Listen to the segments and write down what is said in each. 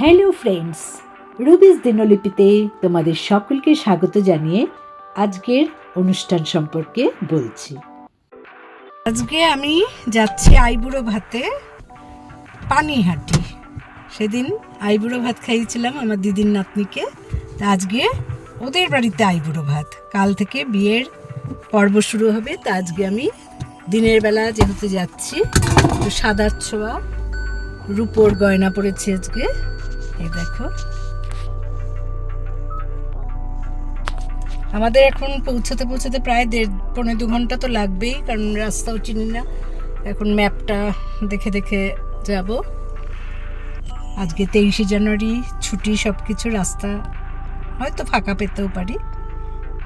Hello friends, রুবিস দিনলিপিতে তোমাদের সকলকে স্বাগত জানিয়ে আজকের অনুষ্ঠান সম্পর্কে বলছি। আজকে আমি যাচ্ছি আইবুড়ো ভাতে পানিহাটি। সেদিন আইবুড়ো ভাত খাইয়েছিলাম আমার দিদির নাতনিকে। তা আজকে ওদের বাড়িতে আইবুড়ো ভাত। কাল থেকে বিয়ের পর্ব শুরু হবে, তা আজকে আমি দিনের বেলা যেহেতু যাচ্ছি সাদার ছোঁয়া, রূপোর গয়না পরেছি আজকে। এই দেখো। আমাদের এখন পৌঁছতে পৌঁছতে প্রায় দেড়, পৌনে দু ঘণ্টা তো লাগবেই, কারণ রাস্তাও চিনি না। এখন ম্যাপটা দেখে দেখে যাব। আজকে তেইশে জানুয়ারি, ছুটি সব কিছু রাস্তা হয়তো ফাঁকা পেতেও পারি।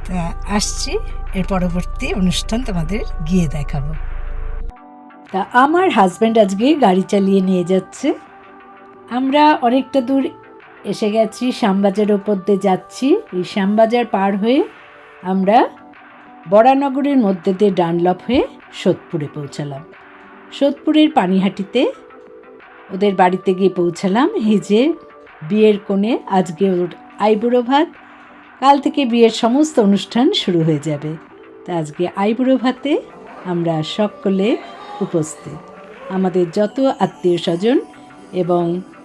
তা আসছি, এর পরবর্তী অনুষ্ঠান তোমাদের গিয়ে দেখাবো। তা আমার হাজব্যান্ড আজকে গাড়ি চালিয়ে নিয়ে যাচ্ছে। আমরা অনেকটা দূর এসে গেছি, শ্যামবাজার ওপর দিয়ে যাচ্ছি। এই শ্যামবাজার পার হয়ে আমরা বরানগরের মধ্যে দিয়ে ডানলপ হয়ে সোদপুরে পৌঁছালাম। সোদপুরের পানিহাটিতে ওদের বাড়িতে গিয়ে পৌঁছালাম। যে বিয়ের কোণে আজকে ওর আইবুড়ো ভাত, কাল থেকে বিয়ের সমস্ত অনুষ্ঠান শুরু হয়ে যাবে। তা আজকে আইবুড়ো ভাতে আমরা সকলে উপস্থিত। আমাদের যত আত্মীয় স্বজন এবং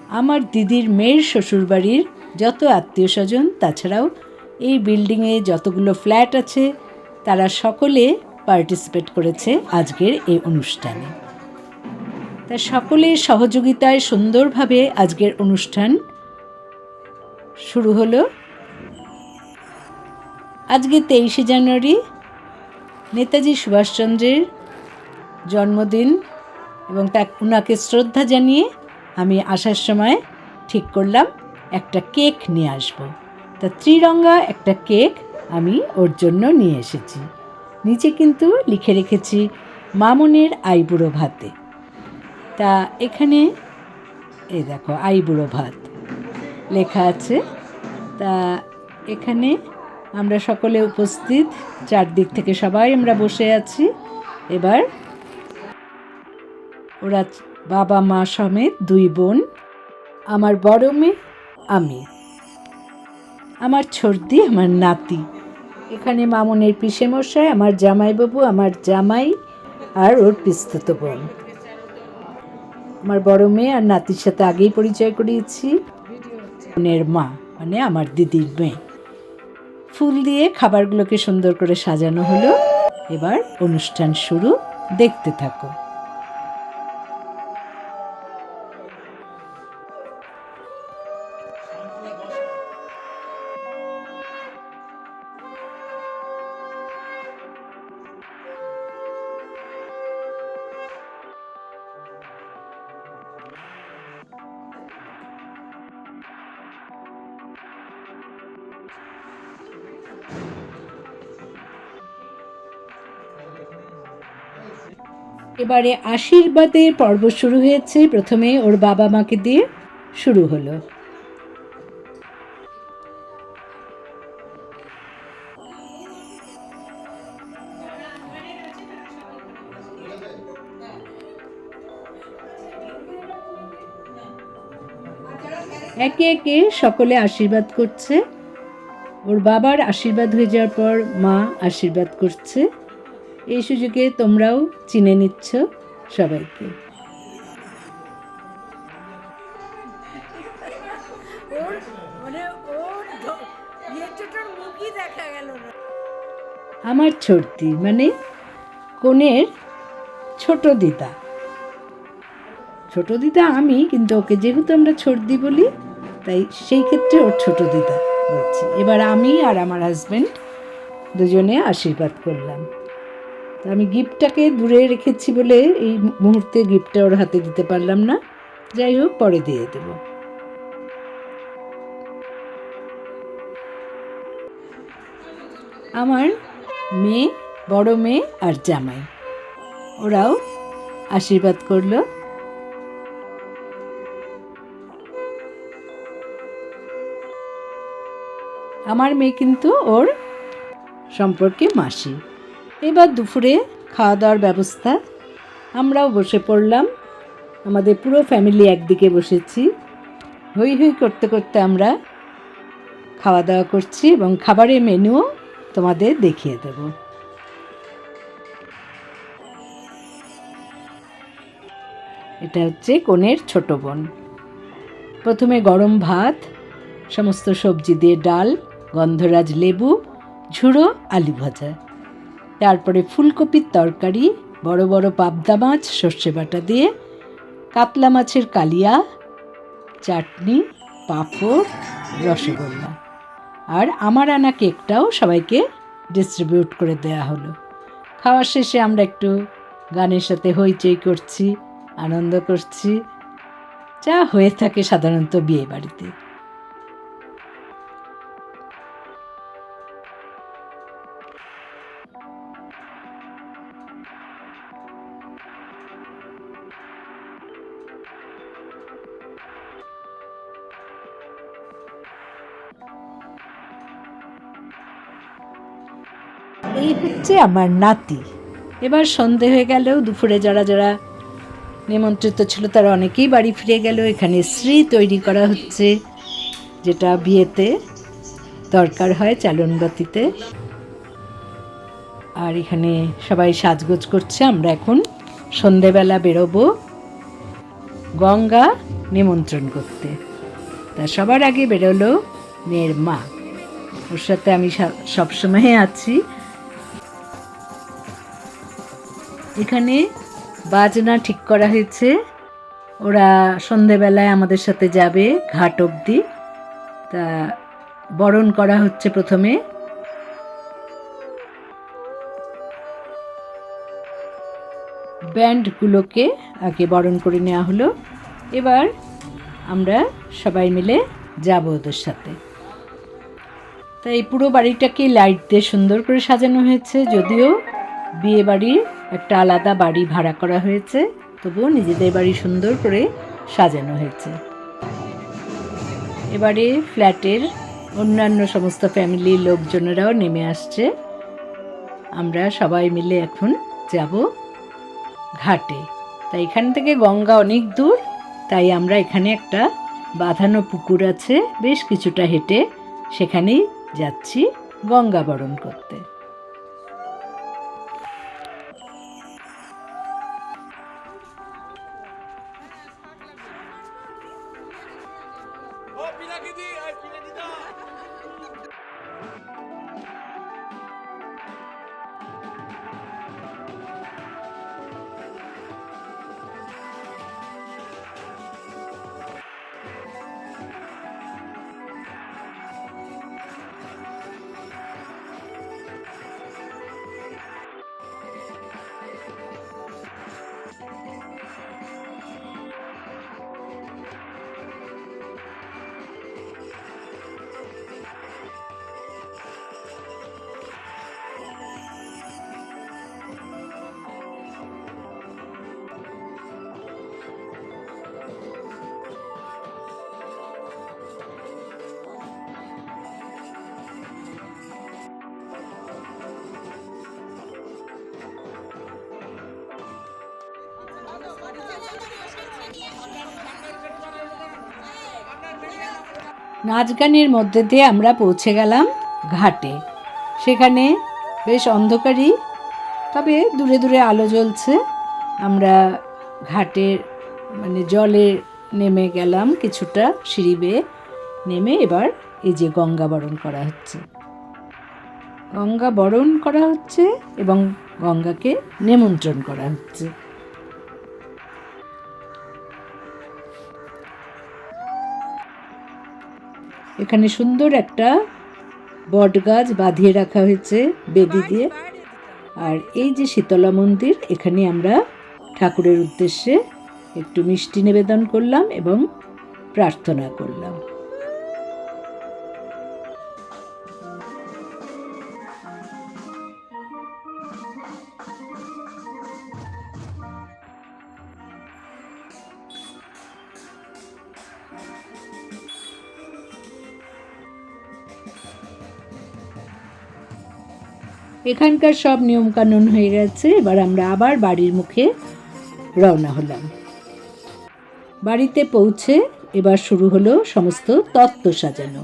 আমার দিদির মেয়ের শ্বশুরবাড়ির যত আত্মীয় স্বজন তাছাড়াও এই বিল্ডিংয়ে যতগুলো ফ্ল্যাট আছে, তারা সকলে পার্টিসিপেট করেছে আজকের এই অনুষ্ঠানে। তা সকলের সহযোগিতায় সুন্দরভাবে আজকের অনুষ্ঠান শুরু হলো। আজকে তেইশে জানুয়ারি, নেতাজি সুভাষচন্দ্রের জন্মদিন এবং তা ওনাকে শ্রদ্ধা জানিয়ে আমি আসার সময় ঠিক করলাম, একটা কেক নিয়ে আসব। তা ত্রিরঙ্গা একটা কেক আমি ওর জন্য নিয়ে এসেছি। নিচে কিন্তু লিখে রেখেছি, মামনের আইবুড়ো ভাতে। তা এখানে, এই দেখো, আইবুড়ো ভাত লেখা আছে। তা এখানে আমরা সকলে উপস্থিত, চারদিক থেকে সবাই আমরা বসে আছি। এবার ওরা বাবা মা সমেত দুই বোন, আমার বড় মেয়ে, আমি। আমার ছর্দি, আমার নাতি। এখানে মামনের পিসে মশাই আমার জামাইবাবু, আমার জামাই আর ওর পিস্তুত বোন। আমার বড় মেয়ে আর নাতির সাথে আগেই পরিচয় করিয়েছি। বোনের মা মানে আমার দিদির মেয়ে। ফুল দিয়ে খাবারগুলোকে সুন্দর করে সাজানো হলো। এবার অনুষ্ঠান শুরু। দেখতে থাকো। এবারে আশীর্বাদের পর্ব শুরু হয়েছে। প্রথমে ওর বাবা মাকে দিয়ে শুরু হলো। একে একে সকলে আশীর্বাদ করছে। ওর বাবার আশীর্বাদ হয়ে যাওয়ার পর মা আশীর্বাদ করছে। এই সুযোগে তোমরাও চিনে নিচ্ছ সবাইকে। আমার ছর্দি মানে কনের ছোট দিদা। ছোট দিদা আমি কিন্তু ওকে যেহেতু আমরা ছর্দি বলি তাই সেই ক্ষেত্রে ওর ছোট দিদা বলছি। এবার আমি আর আমার হাজব্যান্ড দুজনে আশীর্বাদ করলাম। আমি গিফটটাকে দূরে রেখেছি বলে এই মুহূর্তে গিফটটা ওর হাতে দিতে পারলাম না। যাই হোক, পরে দিয়ে দেব। আমার মেয়ে, বড় মেয়ে আর জামাই। ওরাও আশীর্বাদ করল। আমার মেয়ে কিন্তু ওর সম্পর্কে মাসি। এবার দুপুরে খাওয়া দাওয়ার ব্যবস্থা। আমরাও বসে পড়লাম। আমাদের পুরো ফ্যামিলি একদিকে বসেছি। হই হই করতে করতে আমরা খাওয়া দাওয়া করছি এবং খাবারের মেনুও তোমাদের দেখিয়ে দেব। এটা হচ্ছে কনের ছোট বোন। প্রথমে গরম ভাত, সমস্ত সবজি দিয়ে ডাল, গন্ধরাজ লেবু, ঝুড়ো, আলু ভাজা। তারপরে ফুলকপির তরকারি, বড় বড় পাবদা মাছ, সর্ষে বাটা দিয়ে, কাতলা মাছের কালিয়া, চাটনি, পাঁপড়, রসগোল্লা। আর আমার আনা কেকটাও সবাইকে ডিস্ট্রিবিউট করে দেয়া হলো। খাওয়ার শেষে আমরা একটু গানের সাথে হইচই করছি, আনন্দ করছি। যা হয়ে থাকে সাধারণত বিয়ে বাড়িতে এই হচ্ছে আমার নাতি। এবার সন্ধে হয়ে গেল, দুপুরে যারা যারা নিমন্ত্রিত ছিল তারা অনেকেই বাড়ি ফিরে গেল। এখানে শ্রী তৈরি করা হচ্ছে, যেটা বিয়েতে দরকার হয় চালনবাতিতে। আর এখানে সবাই সাজগোজ করছে, আমরা এখন সন্ধেবেলা বেরোবো গঙ্গা নিমন্ত্রণ করতে। তা সবার আগে বেরোলো মেয়ের মা। ওর সাথে আমি সবসময় আছি। এখানে বাজনা ঠিক করা হয়েছে। ওরা সন্ধেবেলায় আমাদের সাথে যাবে ঘাট অবধি। তা বরণ করা হচ্ছে প্রথমে। ব্যান্ডগুলোকে আগে বরণ করে নেওয়া হলো। এবার আমরা সবাই মিলে যাব ওদের সাথে। তা এই পুরো বাড়িটাকে লাইট দিয়ে সুন্দর করে সাজানো হয়েছে, যদিও বিয়ে বাড়ির একটা আলাদা বাড়ি ভাড়া করা হয়েছে, তবুও নিজেদের বাড়ি সুন্দর করে সাজানো হয়েছে। এবারে ফ্ল্যাটের অন্যান্য সমস্ত ফ্যামিলির লোকজনেরাও নেমে আসছে। আমরা সবাই মিলে এখন যাব ঘাটে। তাই এখান থেকে গঙ্গা অনেক দূর, তাই আমরা এখানে একটা বাঁধানো পুকুর আছে, বেশ কিছুটা হেঁটে সেখানেই যাচ্ছি গঙ্গা বরণ করতে। নাচ গানের মধ্যে দিয়ে আমরা পৌঁছে গেলাম ঘাটে। সেখানে বেশ অন্ধকারই, তবে দূরে দূরে আলো জ্বলছে। আমরা ঘাটের মানে জলে নেমে গেলাম কিছুটা সিঁড়ি বেয়ে। নেমে এবার এই যে গঙ্গা বরণ করা হচ্ছে। গঙ্গা বরণ করা হচ্ছে এবং গঙ্গাকে নিমন্ত্রণ করা হচ্ছে। এখানে সুন্দর একটা বট গাছ বাঁধিয়ে রাখা হয়েছে বেদি দিয়ে। আর এই যে শীতলা মন্দির, এখানে আমরা ঠাকুরের উদ্দেশ্যে একটু মিষ্টি নিবেদন করলাম এবং প্রার্থনা করলাম। এখানকার সব নিয়মকানুন হয়ে গেছে। এবার আমরা আবার বাড়ির মুখে রওনা হলাম। বাড়িতে পৌঁছে এবার শুরু হলো সমস্ত তত্ত্ব সাজানো।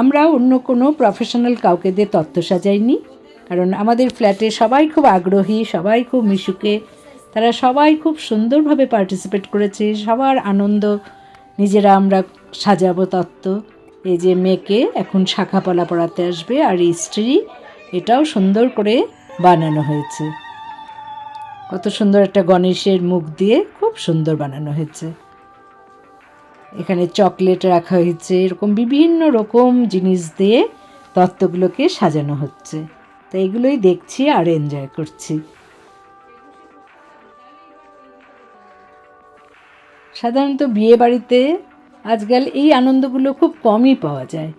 আমরা অন্য কোনো প্রফেশনাল কাউকে দিয়ে তত্ত্ব সাজাইনি, কারণ আমাদের ফ্ল্যাটে সবাই খুব আগ্রহী, সবাই খুব মিশুকে, তারা সবাই খুব সুন্দরভাবে পার্টিসিপেট করেছে, সবার আনন্দ, নিজেরা আমরা সাজাবো তত্ত্ব। এই যে মেয়েকে এখন শাখা পলা পড়াতে আসবে আর স্ত্রী এটাও সুন্দর করে বানানো হয়েছে। কত সুন্দর একটা গণেশের মুখ দিয়ে খুব সুন্দর বানানো হয়েছে। এখানে চকলেট রাখা হয়েছে, এরকম বিভিন্ন রকম জিনিস দিয়ে তত্ত্বগুলোকে সাজানো হচ্ছে। তো এগুলোই দেখছি আর এনজয় করছি। সাধারণত বিয়ে বাড়িতে আজকাল এই আনন্দগুলো খুব কমই পাওয়া যায়।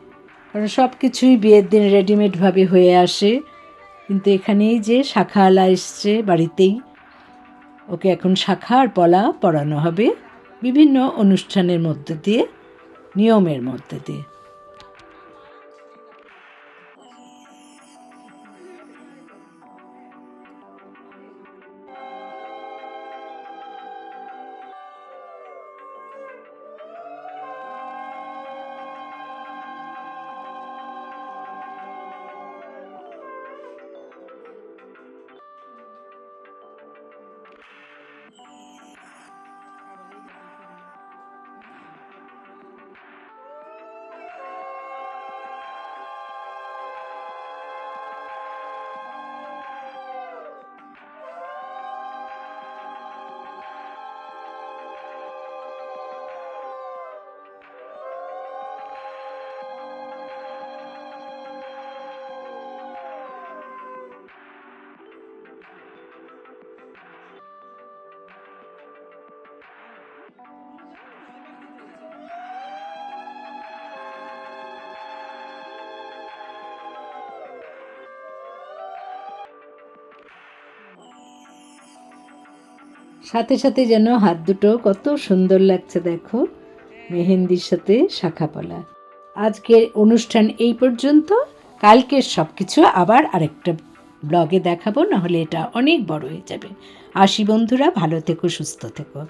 কারণ সব কিছুই বিয়ের দিন রেডিমেডভাবে হয়ে আসে। কিন্তু এখানেই যে শাখাওয়ালা এসছে বাড়িতেই, ওকে এখন শাখা আর পলা পড়ানো হবে বিভিন্ন অনুষ্ঠানের মধ্যে দিয়ে, নিয়মের মধ্যে দিয়ে। সাথে সাথে যেন হাত দুটো কত সুন্দর লাগছে দেখো, মেহেন্দির সাথে শাখা পলা। আজকের অনুষ্ঠান এই পর্যন্ত। কালকের সব কিছু আবার আরেকটা ব্লগে দেখাবো, নাহলে এটা অনেক বড় হয়ে যাবে। আসি বন্ধুরা, ভালো থেকো, সুস্থ থেকো।